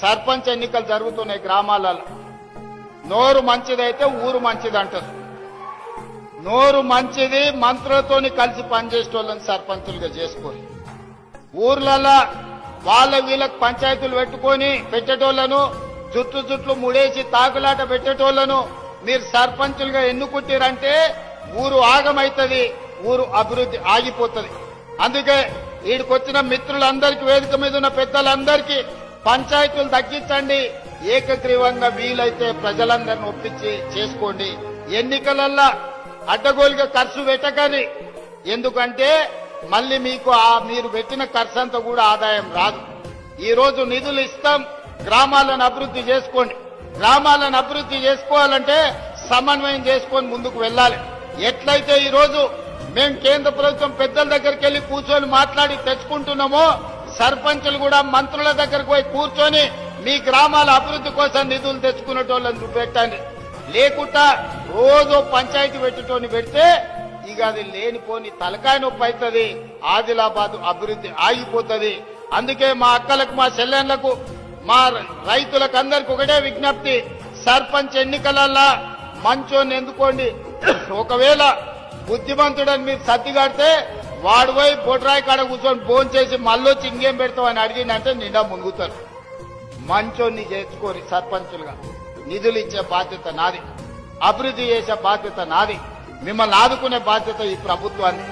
సర్పంచ్ ఎన్నికలు జరుగుతున్నాయి గ్రామాలలో. నోరు మంచిదైతే ఊరు మంచిది అంటారు నోరు మంచిది మంత్రులతోని కలిసి పనిచేసేటోళ్ళని సర్పంచులుగా చేసుకోరు. ఊర్లలో వాళ్ళ వీళ్ళకి పంచాయతీలు పెట్టుకొని పెట్టేటోళ్ళను జుట్టు జుట్లు ముడేసి తాకులాట పెట్టేటోళ్ళను మీరు సర్పంచులుగా ఎన్నుకుంటారంటే ఊరు ఆగమైతుంది ఊరు అభివృద్ధి ఆగిపోతుంది. అందుకే వీడికొచ్చిన మిత్రులందరికీ వేదిక మీద ఉన్న పెద్దలందరికీ పంచాయతీలు తగ్గించండి. ఏకగ్రీవంగా వీలైతే ప్రజలందరిని ఒప్పించి చేసుకోండి. ఎన్నికలల్లా అడ్డగోలుగా ఖర్చు పెట్టకని ఎందుకంటే మళ్ళీ మీకు ఆ మీరు పెట్టిన ఖర్చు అంతా కూడా ఆదాయం రాదు. ఈ రోజు నిధులు ఇస్తాం. గ్రామాలను అభివృద్ధి చేసుకోండి. గ్రామాలను అభివృద్ధి చేసుకోవాలంటే సమన్వయం చేసుకొని ముందుకు వెళ్ళాలి. ఎట్లయితే ఈ రోజు మేము కేంద్ర ప్రభుత్వం పెద్దల దగ్గరికి వెళ్ళి కూర్చొని మాట్లాడి తెచ్చుకుంటున్నామో సర్పంచులు కూడా మంత్రుల దగ్గరకు పోయి కూర్చొని మీ గ్రామాల అభివృద్ధి కోసం నిధులు తెచ్చుకునేటోళ్ళని చూపెట్టండి. లేకుండా రోజు పంచాయతీ పెట్టేటోని పెడితే ఇక అది లేనిపోని తలకాయ నొప్పి అవుతుంది ఆదిలాబాద్ అభివృద్ధి ఆగిపోతుంది. అందుకే మా అక్కలకు మా చెల్లెళ్ళకు మా రైతులకు అందరికి ఒకటే విజ్ఞప్తి సర్పంచ్ ఎన్నికలల్లా మంచోని ఎందుకోండి? ఒకవేళ బుద్ధిమంతుడని మీరు సర్దిగాడితే వాడు పోయి పొట్రాయి కాడ కూర్చొని ఫోన్ చేసి మళ్ళొచ్చి ఇంకేం పెడతామని అడిగిందంటే నిండా మునుగుతారు మంచోని చేర్చుకోరి సర్పంచులుగా నిధులు ఇచ్చే బాధ్యత నాది అభివృద్ధి చేసే బాధ్యత నాది. మిమ్మల్ని ఆదుకునే బాధ్యత ఈ ప్రభుత్వాన్ని.